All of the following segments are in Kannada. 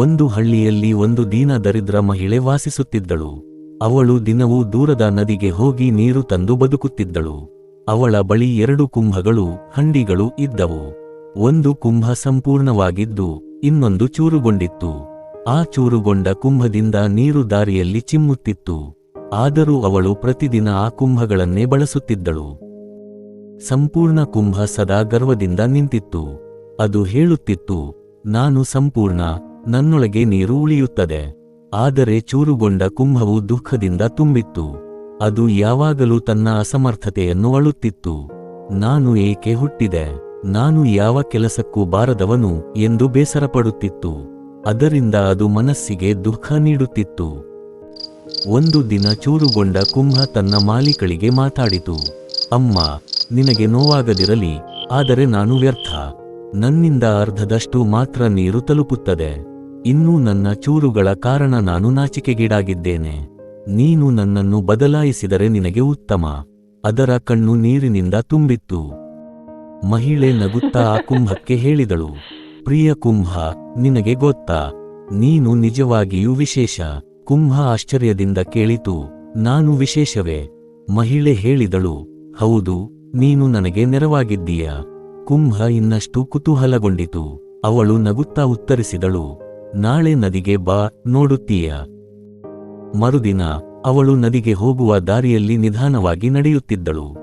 ಒಂದು ಹಳ್ಳಿಯಲ್ಲಿ ಒಂದು ದೀನ ದರಿದ್ರ ಮಹಿಳೆ ವಾಸಿಸುತ್ತಿದ್ದಳು. ಅವಳು ದಿನವೂ ದೂರದ ನದಿಗೆ ಹೋಗಿ ನೀರು ತಂದು ಬದುಕುತ್ತಿದ್ದಳು. ಅವಳ ಬಳಿ ಎರಡು ಕುಂಭಗಳು, ಹಂಡಿಗಳು ಇದ್ದವು. ಒಂದು ಕುಂಭ ಸಂಪೂರ್ಣವಾಗಿದ್ದು, ಇನ್ನೊಂದು ಚೂರುಗೊಂಡಿತ್ತು. ಆ ಚೂರುಗೊಂಡ ಕುಂಭದಿಂದ ನೀರು ದಾರಿಯಲ್ಲಿ ಚಿಮ್ಮುತ್ತಿತ್ತು. ಆದರೂ ಅವಳು ಪ್ರತಿದಿನ ಆ ಕುಂಭಗಳನ್ನೇ ಬಳಸುತ್ತಿದ್ದಳು. ಸಂಪೂರ್ಣ ಕುಂಭ ಸದಾ ಗರ್ವದಿಂದ ನಿಂತಿತ್ತು. ಅದು ಹೇಳುತ್ತಿತ್ತು, ನಾನು ಸಂಪೂರ್ಣ ನನ್ನೊಳಗೆ ನೀರು ಉಳಿಯುತ್ತದೆ. ಆದರೆ ಚೂರುಗೊಂಡ ಕುಂಭವು ದುಃಖದಿಂದ ತುಂಬಿತ್ತು. ಅದು ಯಾವಾಗಲೂ ತನ್ನ ಅಸಮರ್ಥತೆಯನ್ನು ಅಳುತ್ತಿತ್ತು. ನಾನು ಏಕೆ ಹುಟ್ಟಿದೆ? ನಾನು ಯಾವ ಕೆಲಸಕ್ಕೂ ಬಾರದವನು ಎಂದು ಬೇಸರಪಡುತ್ತಿತ್ತು. ಅದರಿಂದ ಅದು ಮನಸ್ಸಿಗೆ ದುಃಖ ನೀಡುತ್ತಿತ್ತು. ಒಂದು ದಿನ ಚೂರುಗೊಂಡ ಕುಂಭ ತನ್ನ ಮಾಲೀಕಳಿಗೆ ಮಾತಾಡಿತು. ಅಮ್ಮ, ನಿನಗೆ ನೋವಾಗದಿರಲಿ, ಆದರೆ ನಾನು ವ್ಯರ್ಥ. ನನ್ನಿಂದ ಅರ್ಧದಷ್ಟು ಮಾತ್ರ ನೀರು ತಲುಪುತ್ತದೆ. ಇನ್ನೂ ನನ್ನ ಚೂರುಗಳ ಕಾರಣ ನಾನು ನಾಚಿಕೆಗೀಡಾಗಿದ್ದೇನೆ. ನೀನು ನನ್ನನ್ನು ಬದಲಾಯಿಸಿದರೆ ನಿನಗೆ ಉತ್ತಮ. ಅದರ ಕಣ್ಣು ನೀರಿನಿಂದ ತುಂಬಿತ್ತು. ಮಹಿಳೆ ನಗುತ್ತಾ ಆ ಕುಂಭಕ್ಕೆ ಹೇಳಿದಳು, ಪ್ರಿಯ ಕುಂಭ, ನಿನಗೆ ಗೊತ್ತಾ? ನೀನು ನಿಜವಾಗಿಯೂ ವಿಶೇಷ. ಕುಂಭ ಆಶ್ಚರ್ಯದಿಂದ ಕೇಳಿತು, ನಾನು ವಿಶೇಷವೇ? ಮಹಿಳೆ ಹೇಳಿದಳು, ಹೌದು, ನೀನು ನನಗೆ ನೆರವಾಗಿದ್ದೀಯ? ಕುಂಭ ಇನ್ನಷ್ಟು ಕುತೂಹಲಗೊಂಡಿತು, ಅವಳು ನಗುತ್ತಾ ಉತ್ತರಿಸಿದಳು ನಾಳೆ ನದಿಗೆ ಬಾ, ನೋಡುತ್ತೀಯ. ಮರುದಿನ ಅವಳು ನದಿಗೆ ಹೋಗುವ ದಾರಿಯಲ್ಲಿ ನಿಧಾನವಾಗಿ ನಡೆಯುತ್ತಿದ್ದಳು.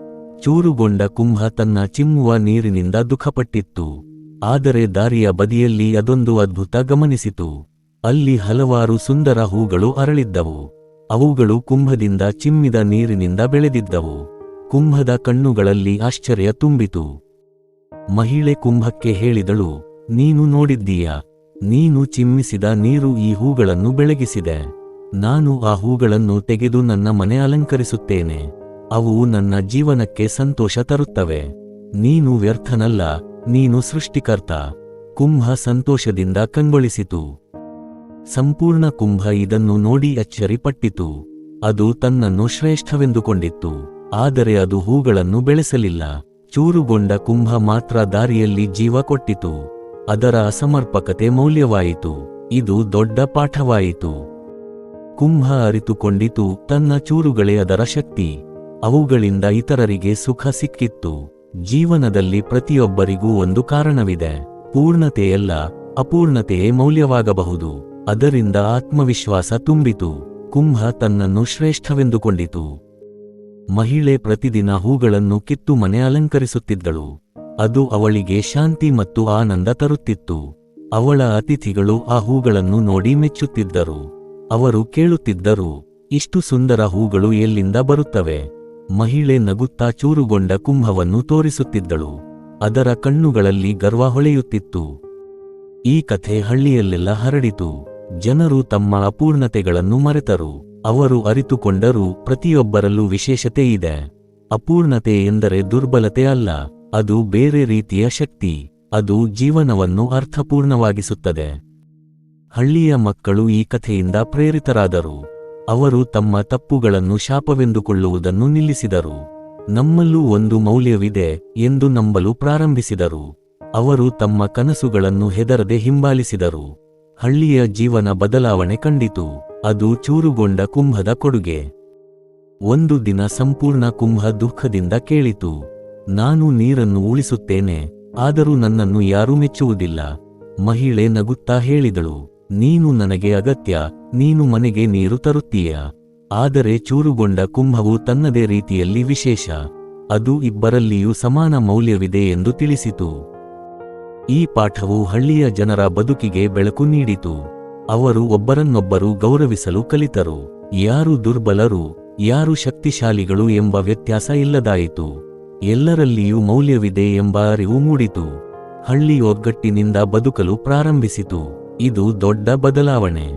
ಚೂರುಗೊಂಡ ಕುಂಭ ತನ್ನ ಚಿಮ್ಮುವ ನೀರಿನಿಂದ ದುಃಖಪಟ್ಟಿತ್ತು. ಆದರೆ ದಾರಿಯ ಬದಿಯಲ್ಲಿ ಅದೊಂದು ಅದ್ಭುತ ಗಮನಿಸಿತು. ಅಲ್ಲಿ ಹಲವಾರು ಸುಂದರ ಹೂಗಳು ಅರಳಿದ್ದವು. ಅವುಗಳು ಕುಂಭದಿಂದ ಚಿಮ್ಮಿದ ನೀರಿನಿಂದ ಬೆಳೆದಿದ್ದವು. ಕುಂಭದ ಕಣ್ಣುಗಳಲ್ಲಿ ಆಶ್ಚರ್ಯ ತುಂಬಿತು. ಮಹಿಳೆ ಕುಂಭಕ್ಕೆ ಹೇಳಿದಳು, ನೀನು ನೋಡಿದ್ದೀಯ? ನೀನು ಚಿಮ್ಮಿಸಿದ ನೀರು ಈ ಹೂಗಳನ್ನು ಬೆಳಗಿಸಿದೆ. ನಾನು ಆ ಹೂಗಳನ್ನು ತೆಗೆದು ನನ್ನ ಮನೆ ಅಲಂಕರಿಸುತ್ತೇನೆ. ಅವು ನನ್ನ ಜೀವನಕ್ಕೆ ಸಂತೋಷ ತರುತ್ತವೆ. ನೀನು ವ್ಯರ್ಥನಲ್ಲ, ನೀನು ಸೃಷ್ಟಿಕರ್ತ. ಕುಂಭ ಸಂತೋಷದಿಂದ ಕಂಗೊಳಿಸಿತು. ಸಂಪೂರ್ಣ ಕುಂಭ ಇದನ್ನು ನೋಡಿ ಅಚ್ಚರಿಪಟ್ಟಿತು. ಅದು ತನ್ನನ್ನು ಶ್ರೇಷ್ಠವೆಂದುಕೊಂಡಿತ್ತು. ಆದರೆ ಅದು ಹೂಗಳನ್ನು ಬೆಳೆಸಲಿಲ್ಲ. ಚೂರುಗೊಂಡ ಕುಂಭ ಮಾತ್ರ ದಾರಿಯಲ್ಲಿ ಜೀವ ಕೊಟ್ಟಿತು. ಅದರ ಅಸಮರ್ಪಕತೆ ಮೌಲ್ಯವಾಯಿತು. ಇದು ದೊಡ್ಡ ಪಾಠವಾಯಿತು. ಕುಂಭ ಅರಿತುಕೊಂಡಿತು ತನ್ನ ಚೂರುಗಳೇ ಅದರ ಶಕ್ತಿ. ಅವುಗಳಿಂದ ಇತರರಿಗೆ ಸುಖ ಸಿಕ್ಕಿತ್ತು. ಜೀವನದಲ್ಲಿ ಪ್ರತಿಯೊಬ್ಬರಿಗೂ ಒಂದು ಕಾರಣವಿದೆ. ಪೂರ್ಣತೆಯಲ್ಲ ಅಪೂರ್ಣತೆಯೇ ಮೌಲ್ಯವಾಗಬಹುದು. ಅದರಿಂದ ಆತ್ಮವಿಶ್ವಾಸ ತುಂಬಿತು. ಕುಂಭ ತನ್ನನ್ನು ಶ್ರೇಷ್ಠವೆಂದುಕೊಂಡಿತು. ಮಹಿಳೆ ಪ್ರತಿದಿನ ಹೂಗಳನ್ನು ಕಿತ್ತು ಮನೆ ಅಲಂಕರಿಸುತ್ತಿದ್ದಳು. ಅದು ಅವಳಿಗೆ ಶಾಂತಿ ಮತ್ತು ಆನಂದ ತರುತ್ತಿತ್ತು. ಅವಳ ಅತಿಥಿಗಳು ಆ ಹೂಗಳನ್ನು ನೋಡಿ ಮೆಚ್ಚುತ್ತಿದ್ದರು. ಅವರು ಕೇಳುತ್ತಿದ್ದರು, ಇಷ್ಟು ಸುಂದರ ಹೂಗಳು ಎಲ್ಲಿಂದ ಬರುತ್ತವೆ? ಮಹಿಳೆ ನಗುತ್ತಾ ಚೂರುಗೊಂಡ ಕುಂಭವನ್ನು ತೋರಿಸುತ್ತಿದ್ದಳು. ಅದರ ಕಣ್ಣುಗಳಲ್ಲಿ ಗರ್ವ ಹೊಳೆಯುತ್ತಿತ್ತು. ಈ ಕಥೆ ಹಳ್ಳಿಯಲ್ಲೆಲ್ಲ ಹರಡಿತು. ಜನರು ತಮ್ಮ ಅಪೂರ್ಣತೆಗಳನ್ನು ಮರೆತರು. ಅವರು ಅರಿತುಕೊಂಡರೂ ಪ್ರತಿಯೊಬ್ಬರಲ್ಲೂ ವಿಶೇಷತೆ ಇದೆ. ಅಪೂರ್ಣತೆ ಎಂದರೆ ದುರ್ಬಲತೆ ಅಲ್ಲ. ಅದು ಬೇರೆ ರೀತಿಯ ಶಕ್ತಿ, ಅದು ಜೀವನವನ್ನು ಅರ್ಥಪೂರ್ಣವಾಗಿಸುತ್ತದೆ. ಹಳ್ಳಿಯ ಮಕ್ಕಳು ಈ ಕಥೆಯಿಂದ ಪ್ರೇರಿತರಾದರು. ಅವರು ತಮ್ಮ ತಪ್ಪುಗಳನ್ನು ಶಾಪವೆಂದುಕೊಳ್ಳುವುದನ್ನು ನಿಲ್ಲಿಸಿದರು. ನಮ್ಮಲ್ಲೂ ಒಂದು ಮೌಲ್ಯವಿದೆ ಎಂದು ನಂಬಲು ಪ್ರಾರಂಭಿಸಿದರು. ಅವರು ತಮ್ಮ ಕನಸುಗಳನ್ನು ಹೆದರದೆ ಹಿಂಬಾಲಿಸಿದರು. ಹಳ್ಳಿಯ ಜೀವನ ಬದಲಾವಣೆ ಕಂಡಿತು. ಅದು ಚೂರುಗೊಂಡ ಕುಂಭದ ಕೊಡುಗೆ. ಒಂದು ದಿನ ಸಂಪೂರ್ಣ ಕುಂಭ ದುಃಖದಿಂದ ಕೇಳಿತು. ನಾನು ನೀರನ್ನು ಉಳಿಸುತ್ತೇನೆ, ಆದರೂ ನನ್ನನ್ನು ಯಾರೂ ಮೆಚ್ಚುವುದಿಲ್ಲ. ಮಹಿಳೆ ನಗುತ್ತಾ ಹೇಳಿದಳು, ನೀನು ನನಗೆ ಅಗತ್ಯ, ನೀನು ಮನೆಗೆ ನೀರು ತರುತ್ತೀಯ. ಆದರೆ ಚೂರುಗೊಂಡ ಕುಂಭವು ತನ್ನದೇ ರೀತಿಯಲ್ಲಿ ವಿಶೇಷ. ಅದು ಇಬ್ಬರಲ್ಲಿಯೂ ಸಮಾನ ಮೌಲ್ಯವಿದೆ ಎಂದು ತಿಳಿಸಿತು. ಈ ಪಾಠವು ಹಳ್ಳಿಯ ಜನರ ಬದುಕಿಗೆ ಬೆಳಕು ನೀಡಿತು. ಅವರು ಒಬ್ಬರನ್ನೊಬ್ಬರು ಗೌರವಿಸಲು ಕಲಿತರು. ಯಾರು ದುರ್ಬಲರು, ಯಾರು ಶಕ್ತಿಶಾಲಿಗಳು ಎಂಬ ವ್ಯತ್ಯಾಸ ಇಲ್ಲದಾಯಿತು. ಎಲ್ಲರಲ್ಲಿಯೂ ಮೌಲ್ಯವಿದೆ ಎಂಬ ಅರಿವು ಮೂಡಿತು. ಹಳ್ಳಿ ಒಗ್ಗಟ್ಟಿನಿಂದ ಬದುಕಲು ಪ್ರಾರಂಭಿಸಿತು. ಇದು ದೊಡ್ಡ ಬದಲಾವಣೆ.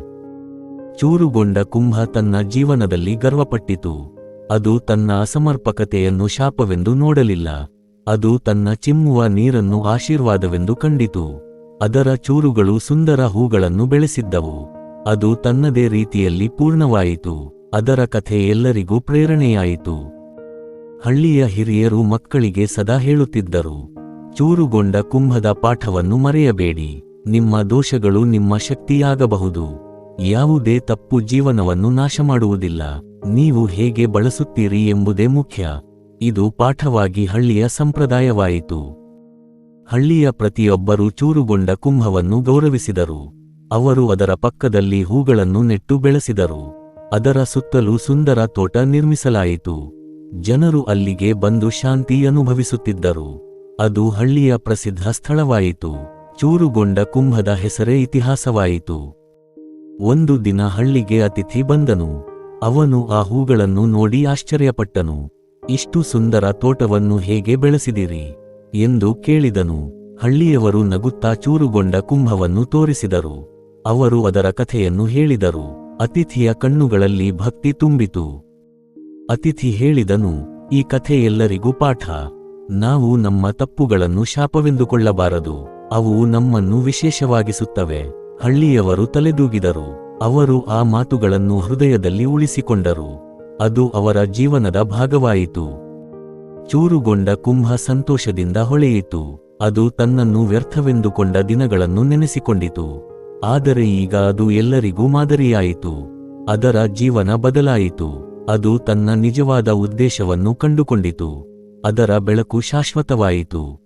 ಚೂರುಗೊಂಡ ಕುಂಭ ತನ್ನ ಜೀವನದಲ್ಲಿ ಗರ್ವಪಟ್ಟಿತು. ಅದು ತನ್ನ ಅಸಮರ್ಪಕತೆಯನ್ನು ಶಾಪವೆಂದು ನೋಡಲಿಲ್ಲ. ಅದು ತನ್ನ ಚಿಮ್ಮುವ ನೀರನ್ನು ಆಶೀರ್ವಾದವೆಂದು ಕಂಡಿತು. ಅದರ ಚೂರುಗಳು ಸುಂದರ ಹೂಗಳನ್ನು ಬೆಳೆಸಿದ್ದವು. ಅದು ತನ್ನದೇ ರೀತಿಯಲ್ಲಿ ಪೂರ್ಣವಾಯಿತು. ಅದರ ಕಥೆ ಎಲ್ಲರಿಗೂ ಪ್ರೇರಣೆಯಾಯಿತು. ಹಳ್ಳಿಯ ಹಿರಿಯರು ಮಕ್ಕಳಿಗೆ ಸದಾ ಹೇಳುತ್ತಿದ್ದರು. ಚೂರುಗೊಂಡ ಕುಂಭದ ಪಾಠವನ್ನು ಮರೆಯಬೇಡಿ. ನಿಮ್ಮ ದೋಷಗಳು ನಿಮ್ಮ ಶಕ್ತಿಯಾಗಬಹುದು. ಯಾವುದೇ ತಪ್ಪು ಜೀವನವನ್ನು ನಾಶ ಮಾಡುವುದಿಲ್ಲ ನೀವು ಹೇಗೆ ಬಳಸುತ್ತೀರಿ ಎಂಬುದೇ ಮುಖ್ಯ. ಇದು ಪಾಠವಾಗಿ ಹಳ್ಳಿಯ ಸಂಪ್ರದಾಯವಾಯಿತು. ಹಳ್ಳಿಯ ಪ್ರತಿಯೊಬ್ಬರೂ ಚೂರುಗೊಂಡ ಕುಂಭವನ್ನು ಗೌರವಿಸಿದರು. ಅವರು ಅದರ ಪಕ್ಕದಲ್ಲಿ ಹೂಗಳನ್ನು ನೆಟ್ಟು ಬೆಳೆಸಿದರು. ಅದರ ಸುತ್ತಲೂ ಸುಂದರ ತೋಟ ನಿರ್ಮಿಸಲಾಯಿತು. ಜನರು ಅಲ್ಲಿಗೆ ಬಂದು ಶಾಂತಿ ಅನುಭವಿಸುತ್ತಿದ್ದರು. ಅದು ಹಳ್ಳಿಯ ಪ್ರಸಿದ್ಧ ಸ್ಥಳವಾಯಿತು. ಚೂರುಗೊಂಡ ಕುಂಭದ ಹೆಸರೇ ಇತಿಹಾಸವಾಯಿತು. ಒಂದು ದಿನ ಹಳ್ಳಿಗೆ ಅತಿಥಿ ಬಂದನು. ಅವನು ಆ ಹೂಗಳನ್ನು ನೋಡಿ ಆಶ್ಚರ್ಯಪಟ್ಟನು. ಇಷ್ಟು ಸುಂದರ ತೋಟವನ್ನು ಹೇಗೆ ಬೆಳೆಸಿದಿರಿ? ಎಂದು ಕೇಳಿದನು. ಹಳ್ಳಿಯವರು ನಗುತ್ತಾ ಚೂರುಗೊಂಡ ಕುಂಭವನ್ನು ತೋರಿಸಿದರು. ಅವರು ಅದರ ಕಥೆಯನ್ನು ಹೇಳಿದರು. ಅತಿಥಿಯ ಕಣ್ಣುಗಳಲ್ಲಿ ಭಕ್ತಿ ತುಂಬಿತು. ಅತಿಥಿ ಹೇಳಿದನು, ಈ ಕಥೆ ಎಲ್ಲರಿಗೂ ಪಾಠ. ನಾವು ನಮ್ಮ ತಪ್ಪುಗಳನ್ನು ಶಾಪವೆಂದುಕೊಳ್ಳಬಾರದು, ಅವು ನಮ್ಮನ್ನು ವಿಶೇಷವಾಗಿಸುತ್ತವೆ. ಹಳ್ಳಿಯವರು ತಲೆದೂಗಿದರು, ಅವರು ಆ ಮಾತುಗಳನ್ನು ಹೃದಯದಲ್ಲಿ ಉಳಿಸಿಕೊಂಡರು. ಅದು ಅವರ ಜೀವನದ ಭಾಗವಾಯಿತು. ಚೂರುಗೊಂಡ ಕುಂಭ ಸಂತೋಷದಿಂದ ಹೊಳೆಯಿತು, ಅದು ತನ್ನನ್ನು ವ್ಯರ್ಥವೆಂದುಕೊಂಡ ದಿನಗಳನ್ನು ನೆನೆಸಿಕೊಂಡಿತು. ಆದರೆ ಈಗ ಅದು ಎಲ್ಲರಿಗೂ ಮಾದರಿಯಾಯಿತು, ಅದರ ಜೀವನ ಬದಲಾಯಿತು. ಅದು ತನ್ನ ನಿಜವಾದ ಉದ್ದೇಶವನ್ನು ಕಂಡುಕೊಂಡಿತು. ಅದರ ಬೆಳಕು ಶಾಶ್ವತವಾಯಿತು.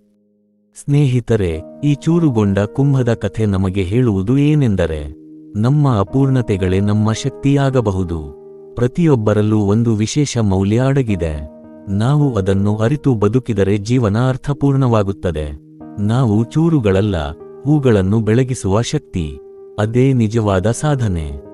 ಸ್ನೇಹಿತರೆ, ಈ ಚೂರುಗೊಂಡ ಕುಂಭದ ಕಥೆ ನಮಗೆ ಹೇಳುವುದು ಏನೆಂದರೆ, ನಮ್ಮ ಅಪೂರ್ಣತೆಗಳೇ ನಮ್ಮ ಶಕ್ತಿಯಾಗಬಹುದು. ಪ್ರತಿಯೊಬ್ಬರಲ್ಲೂ ಒಂದು ವಿಶೇಷ ಮೌಲ್ಯ ಅಡಗಿದೆ. ನಾವು ಅದನ್ನು ಅರಿತು ಬದುಕಿದರೆ ಜೀವನ ಅರ್ಥಪೂರ್ಣವಾಗುತ್ತದೆ. ನಾವು ಚೂರುಗಳಲ್ಲ, ಹೂಗಳನ್ನು ಬೆಳಗಿಸುವ ಶಕ್ತಿ. ಅದೇ ನಿಜವಾದ ಸಾಧನೆ.